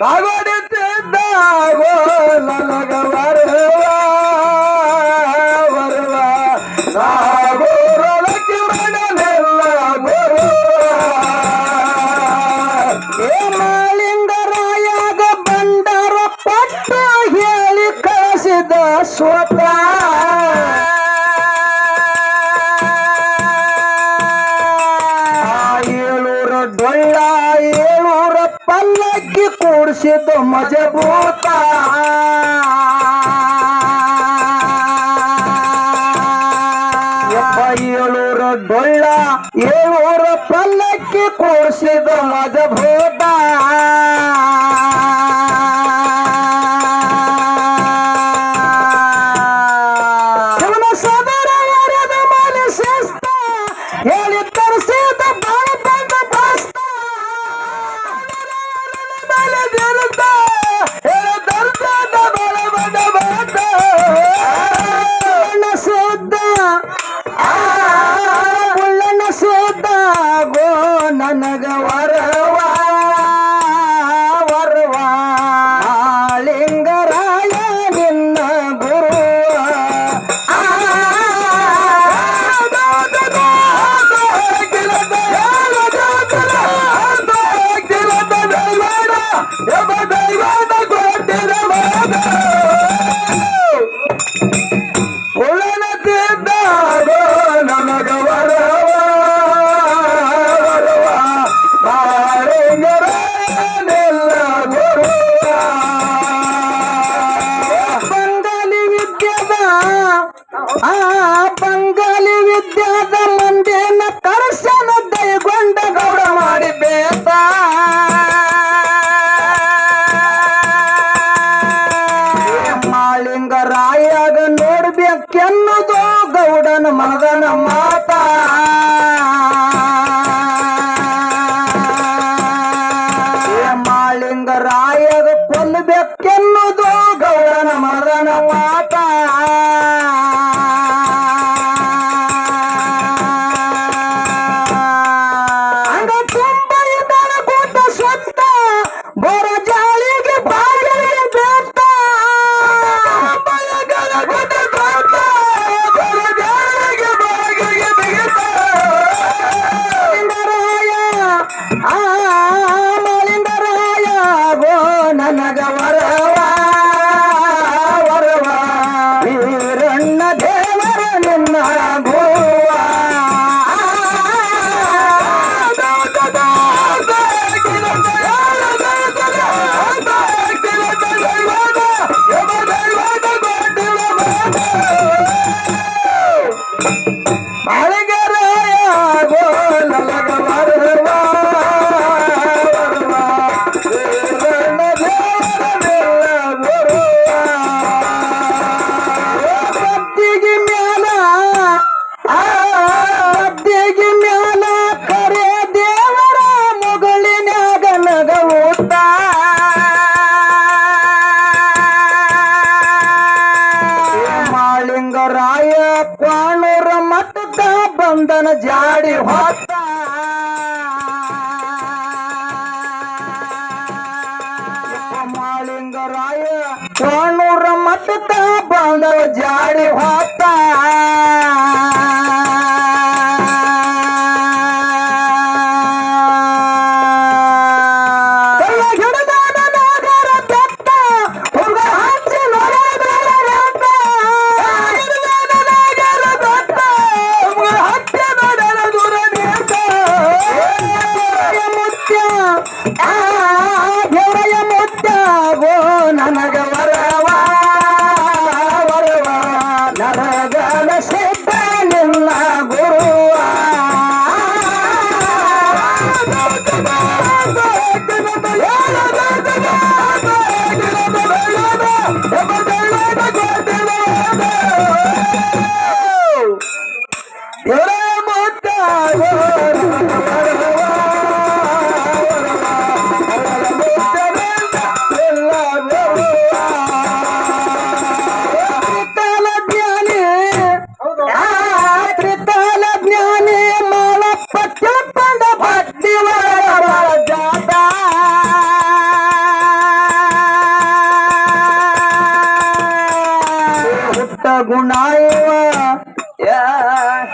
काय मुर्शिद मजबूता ಏಳೂರ ಡೊಳ್ಳ ಏಳೂರ ಪಲ್ಲಕ್ಕಿ ಕೂರ್ಸಿದ ಮಜಬ are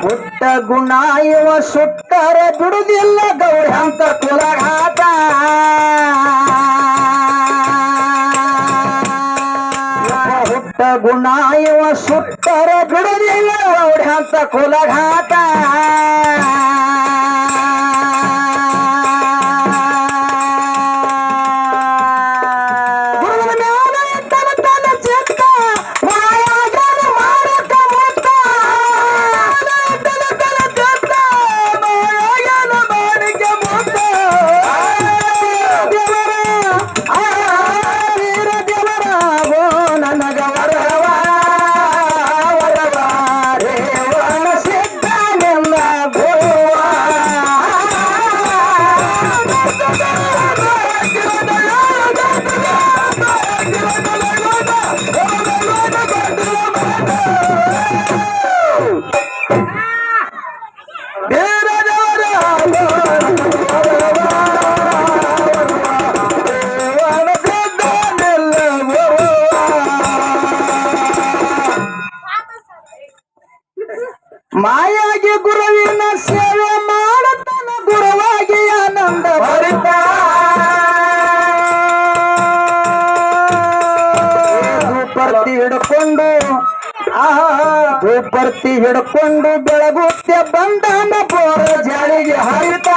ಹುಟ್ಟ ಗುಣ ಇವ ಸುಟ್ಟರ ಬಿಡುದಿಲ್ಲ ಗೌರಿ ಅಂತ ಕುಲಘಾತ. ಹುಟ್ಟ ಗುಣ ಇವ ಸುಟ್ಟರ ಬಿಡುದಿಲ್ಲ ಗೌರಿ ಅಂತ ಕುಲಘಾತ. ಧೂಪರ್ತಿ ಹಿಡ್ಕೊಂಡು ಬೆಳಗುತ್ತೆ ಬಂದಾನ ಬೋರ ಜಾಳಿಗೆ ಹರಿತ.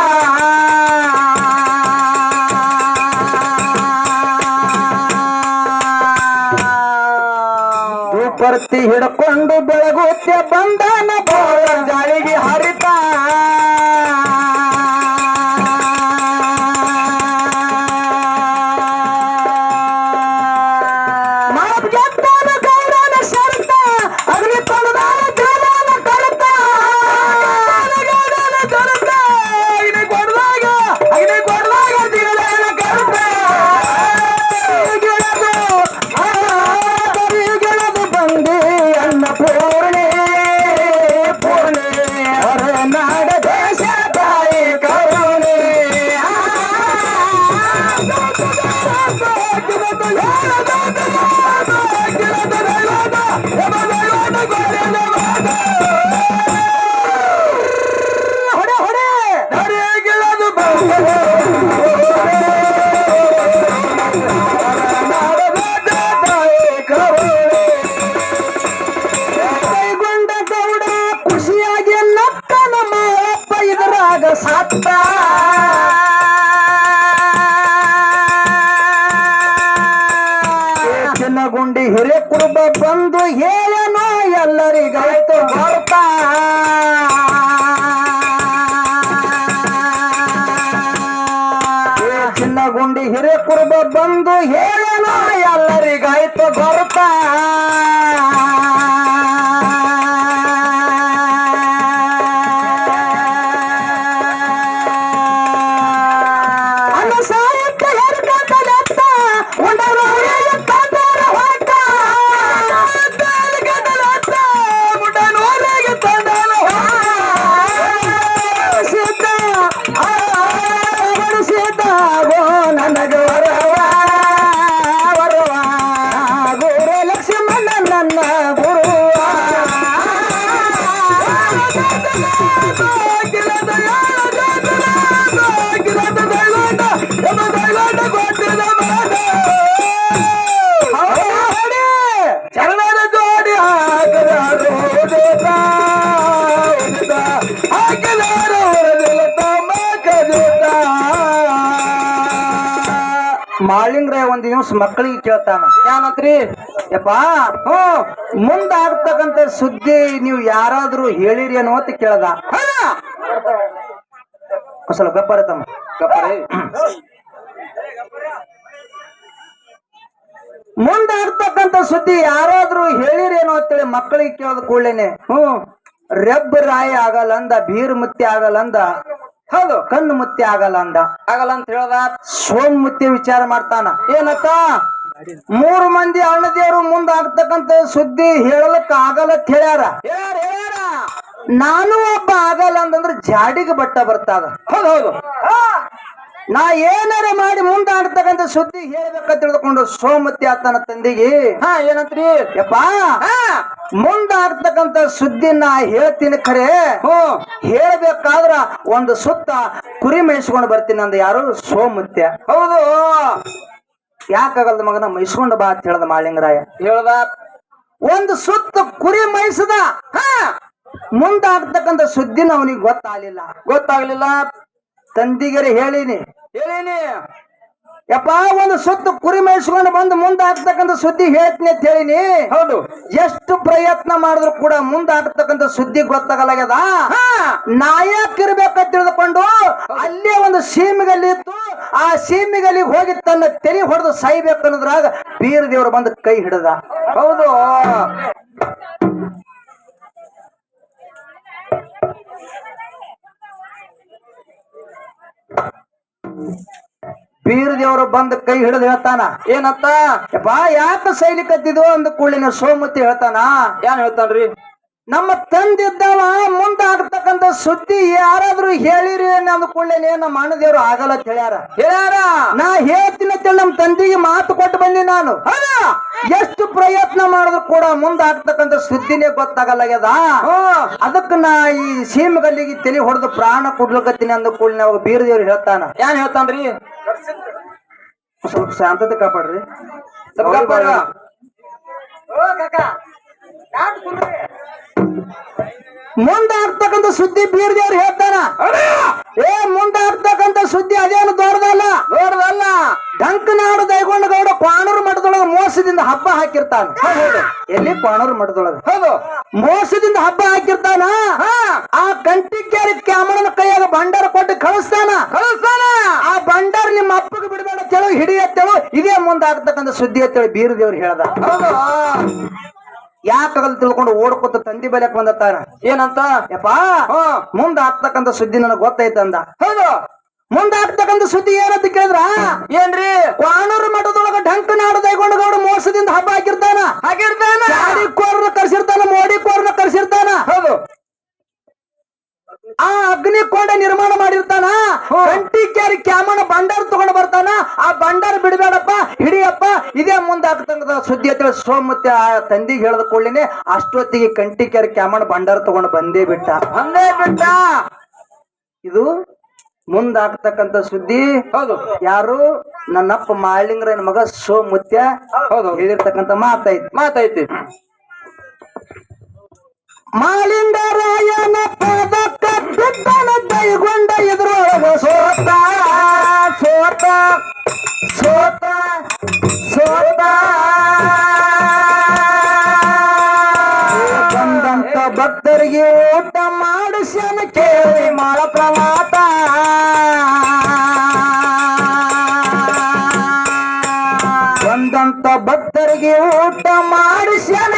ಧೂಪರ್ತಿ ಹಿಡ್ಕೊಂಡು ಬೆಳಗುತ್ತೆ ಬಂದಾನ ಬೋರ ಚಿನ್ನಗುಂಡಿ ಹಿರೇಕುರುಬ ಬಂದು ಹೇಳನು ಎಲ್ಲರಿಗಾಯ್ತು ಬರ್ತಾ ಚಿನ್ನಗುಂಡಿ ಹಿರೇಕುರುಬ ಬಂದು ಹೇಳನೋ ಮಾಳಿಂಗ್ರಾಯ ಒಂದ್ ದಿವಸ ಮಕ್ಕಳಿಗೆ ಕೇಳ್ತಾನ. ಏನಂತ್ರಿ ಯಪ್ಪ ಹ್ಞೂ ಮುಂದಾಗ್ತಕ್ಕಂತ ಸುದ್ದಿ ನೀವು ಯಾರಾದ್ರೂ ಹೇಳಿರಿ ಅನ್ನೋ ಅಂತ ಕೇಳ್ದ ಸ್ವಲ್ಪ ಗಪ್ಪರ ತಮ್ಮ. ಗಪ್ಪರೆ. ಮುಂದಾಗ್ತಕ್ಕಂತ ಸುದ್ದಿ ಯಾರಾದ್ರೂ ಹೇಳಿರೇನೋ ಅಂತೇಳಿ ಮಕ್ಕಳಿಗೆ ಕೇಳದ ಕೂಡಲೇನೆ. ಹ್ಮ್, ರೆಬ್ಬ ರಾಯ ಆಗಲ್ಲ ಅಂದ ಬೀರ್ ಮುತ್ತಿ ಆಗಲ್ಲ ಅಂದ ಹೌದು ಕಣ್ಣು ಮುತ್ತಿ ಆಗಲ್ಲ ಅಂದ. ಆಗಲ್ಲ ಅಂತ ಹೇಳದ ಸೋಮ್ ಮುತ್ತಿ ವಿಚಾರ ಮಾಡ್ತಾನ. ಏನತ್ತ ಮೂರು ಮಂದಿ ಅಣ್ಣದೇವ್ರು ಮುಂದಾಗ್ತಕ್ಕಂತ ಸುದ್ದಿ ಹೇಳಲಕ್ಕ ಆಗಲ್ಲ ಅಂತ ಹೇಳ್ಯಾರ. ನಾನು ಒಬ್ಬ ಆಗಲ್ಲ ಅಂತಂದ್ರೆ ಜಾಡಿಗೆ ಬಟ್ಟ ಬರ್ತಾದ. ಹೌದು ಹೌದು. ನಾ ಏನಾರ ಮಾಡಿ ಮುಂದಾಡ್ತಕ್ಕಂಥ ಸುದ್ದಿ ಹೇಳ್ಬೇಕಂತ ತಿಳ್ಕೊಂಡು ಸೋಮತಿ ಆತನ ತಂದಿಗೆ ಹಾ ಏನಂತ್ರಿ? ಯಪ್ಪ ಮುಂದಾಗ್ತಕ್ಕಂತ ಸುದ್ದಿ ನಾ ಹೇಳ್ತೀನಿ ಖರೆ. ಹ್ಮ್ ಹೇಳ್ಬೇಕಾದ್ರ ಒಂದು ಸುತ್ತ ಕುರಿ ಮೇಯಿಸ್ಕೊಂಡು ಬರ್ತೀನಿ ಅಂದ ಯಾರು? ಸೋಮತ್ಯ. ಹೌದು. ಯಾಕಾಗಲ್ದ ಮಗನ? ಮೈಸ್ಕೊಂಡು ಬಾ ಅಂತ ಹೇಳ್ದ ಮಾಳಿಂಗರಾಯ. ಹೇಳ್ದ. ಒಂದು ಸುತ್ತ ಕುರಿ ಮೈಸದ ಹಾ. ಮುಂದಾಗ್ತಕ್ಕಂತ ಸುದ್ದಿನ ಅವನಿಗೆ ಗೊತ್ತಾಗ್ಲಿಲ್ಲ. ಗೊತ್ತಾಗ್ಲಿಲ್ಲ. ತಂದಿಗೆರೆ ಹೇಳಿನಿ. ಹೇಳೀನಿ. ಯಪ್ಪ ಒಂದು ಸುತ್ತು ಕುರಿ ಮೇಯಿಸ್ಕೊಂಡು ಬಂದು ಮುಂದಾಗ್ತಕ್ಕಂತ ಸುದ್ದಿ ಹೇಳ್ತೀನಿ ಅಂತ ಹೇಳಿನಿ ಹೌದು. ಎಷ್ಟು ಪ್ರಯತ್ನ ಮಾಡಿದ್ರು ಕೂಡ ಮುಂದಾಗ್ತಕ್ಕಂತ ಸುದ್ದಿ ಗೊತ್ತಾಗಲಾಗ್ಯದ? ಹಾ. ನಾಯಕ್ ಇರ್ಬೇಕಂತ ತಿಳಿದುಕೊಂಡು ಅಲ್ಲೇ ಒಂದು ಸೀಮೆಗಲ್ಲಿ ಇತ್ತು. ಆ ಸೀಮೆಗಲ್ಲಿಗೆ ಹೋಗಿ ತನ್ನ ತೆರಿ ಹೊಡೆದು ಸಾಯ್ಬೇಕನ್ನೋದ್ರಾಗ ಬೀರ ದೇವರು ಬಂದು ಕೈ ಹಿಡದ. ಹೌದು. ಬೀರ ದೇವರು ಬಂದು ಕೈ ಹಿಡಿದು ಹೇಳ್ತಾನ ಏನತ್ತ ಬಾ, ಯಾಕ ಸೈಲಿಕತ್ತಿದ್ವು ಅಂದ ಕೂಳಿನ ಸೋಮತಿ ಹೇಳ್ತಾನ? ಏನ್ ಹೇಳ್ತಾನ್ರಿ? ನಮ್ಮ ತಂದಿದ್ದವ ಮುಂದಾಗ್ತಕ್ಕಂತ ಸುದ್ದಿ ಯಾರಾದ್ರೂ ಹೇಳಿರಿ ಅಂದ ಕೂಡಲೇ ನಮ್ಮ ಅಣ್ಣ ದೇವ್ರು ಆಗಲ್ಲ ಹೇಳ್ಯಾರ. ಹೇಳ್ಯಾರ? ನಾ ಹೇಳ್ತೀನಿ ಅಂತೇಳಿ ನಮ್ಮ ತಂದೆಗೆ ಮಾತು ಕೊಟ್ಟು ಬಂದಿ ನಾನು. ಹೌದಾ? ಎಷ್ಟು ಪ್ರಯತ್ನ ಮಾಡಿದ್ರು ಕೂಡ ಮುಂದಾಗ್ತಕ್ಕಂಥ ಸುದ್ದಿನೇ ಗೊತ್ತಾಗಲ್ಲ ಹ್ಮ್ ಅದಕ್ಕ ನಾ ಈ ಸೀಮಗಲ್ಲಿಗೆ ತಲೆ ಹೊಡೆದು ಪ್ರಾಣ ಕೊಡ್ಲಕತ್ತೀನಿ ಅಂದ ಕೂಡಲೇ ಅವಾಗ ಬೀರದೇವ್ರು ಹೇಳ್ತಾನ. ಏನ್ ಹೇಳ್ತಾನ್ರಿ? ಸ್ವಲ್ಪ ಶಾಂತತೆ ಕಾಪಾಡ್ರಿ. ಮುಂದಾಗ್ತಕ್ಕಂಥ ಸುದ್ದಿ ಬೀರದೇವ್ರು ಹೇಳ್ತಾನ. ಏ ಮುಂದಾಗ್ತಕ್ಕಂತ ಸುದ್ದಿ ಅದೇನು ದೊಡ್ಡದಲ್ಲ? ದೊಡ್ಡದಲ್ಲ. ಡಂಕನಾಡು ದೈಗೊಂಡ ಗೌಡ ಕ್ವಾಣೂರು ಮಠದೊಳಗ ಮೋಸದಿಂದ ಹಬ್ಬ ಹಾಕಿರ್ತಾನ. ಎಲ್ಲಿ? ಕ್ವಾಣೂರು ಮಠದೊಳಗ. ಹೌದು. ಮೋಸದಿಂದ ಹಬ್ಬ ಹಾಕಿರ್ತಾನ? ಆ ಕಂಟಿಕ್ಯಾರಿ ಕ್ಯಾಮರನ ಕೈಯಾಗ ಭಂಡಾರ ಕೊಟ್ಟು ಕಳಿಸ್ತಾನ? ಕಳಿಸ್ತಾನ. ಆ ಭಂಡಾರ ನಿಮ್ಮ ಅಪ್ಪಗೆ ಬಿಡಬೇಡ ತೆಳು ಹಿಡಿಯತ್ತೇಳು. ಇದೇ ಮುಂದಾಗ್ತಕ್ಕಂಥ ಸುದ್ದಿ ಅಂತೇಳಿ ಬೀರದೇವ್ರು ದೇವ್ರು ಹೇಳ್ದ ಯಾಕಾಗಲ್ ತಿಳ್ಕೊಂಡು ಓಡ್ಕೊತ ತಂದಿ ಬೆಲೆಕ್ ಬಂದತ್ತಾರ ಏನಂತ? ಯಪ್ಪಾ ಮುಂದ ಆಗ್ತಕ್ಕಂಥ ಸುದ್ದಿ ನನಗೆ ಅಂದ. ಹೌದು. ಮುಂದಾಗ್ತಕ್ಕಂತ ಸುದ್ದಿ ಏನಂತ ಕೇಳಿದ್ರ? ಏನ್ರಿ? ಕ್ವಾಣೂರು ಮಠದೊಳಗ ಡಂಕನಾಡು ದೈಗೊಂಡ ಗೌಡ ಮೋಸದಿಂದ ಹಬ್ಬ ಹಾಕಿರ್ತಾನ? ಹಾಕಿರ್ತಾನ. ಕೋರ್ನ ಕರ್ಸಿರ್ತಾನ ಮೋಡಿ ಕೋರ್ನ ಕರ್ಸಿರ್ತಾನ? ಹೌದು. ಆ ಅಗ್ನಿ ಕೊಂಡ ನಿರ್ಮಾಣ ಮಾಡಿರ್ತಾನ. ಕ್ಯಾರಿ ಕ್ಯಾಮನ ಭಂಡಾರ ತಗೊಂಡು ಬರ್ತಾನ. ಆ ಬಂಡಾರ ಬಿಡಬೇಡಪ್ಪ ಹಿಡಿಯಪ್ಪ. ಇದೇ ಮುಂದಾಗ್ತಂಗದ ಸುದ್ದಿ ಅಂತೇಳಿ ಸೋಮತ್ತೆ ಆ ತಂದಿಗೆ ಹೇಳದ ಕೂಡಲೇ ಅಷ್ಟೊತ್ತಿಗೆ ಕಂಟಿ ಕ್ಯಾರಿ ಕ್ಯಾಮನ ಭಂಡಾರ ತಗೊಂಡು ಬಂದೇ ಬಿಟ್ಟ. ಬಂದೇ ಬಿಟ್ಟ. ಇದು ಮುಂದಾಗ್ತಕ್ಕಂತ ಸುದ್ದಿ. ಹೌದು. ಯಾರು? ನನ್ನಪ್ಪ ಮಾಳಿಂಗ್ರನ ಮಗ ಸೋಮುತ್ಯ. ಹೌದು. ಹೇಳಿರ್ತಕ್ಕಂತ ಮಾತೈತಿ. ಮಾತೈತಿ. ಮಾಲಿಂಗರಾಯನ ಪದಕ್ಕ ಬಿದ್ದನ ದೈಗೊಂಡ ಸೋತ ಸೋತ ಸೋತ ಸೋತ. ಬಂದಂತ ಭಕ್ತರಿಗೆ ಊಟ ಮಾಡಿಸ್ಯಾನ ಕೇಳಿ ಮಾಳ ಪ್ರಮಾತ ಬಂದಂತ ಭಕ್ತರಿಗೆ ಊಟ ಮಾಡಿಸ್ಯಾನ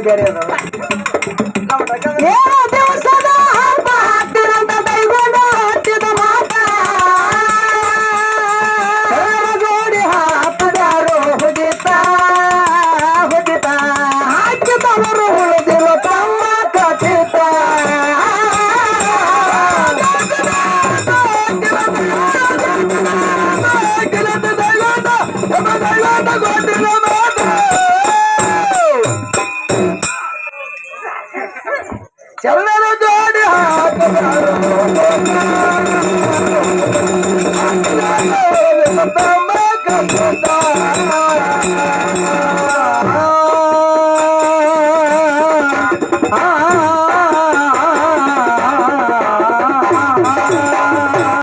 ಆ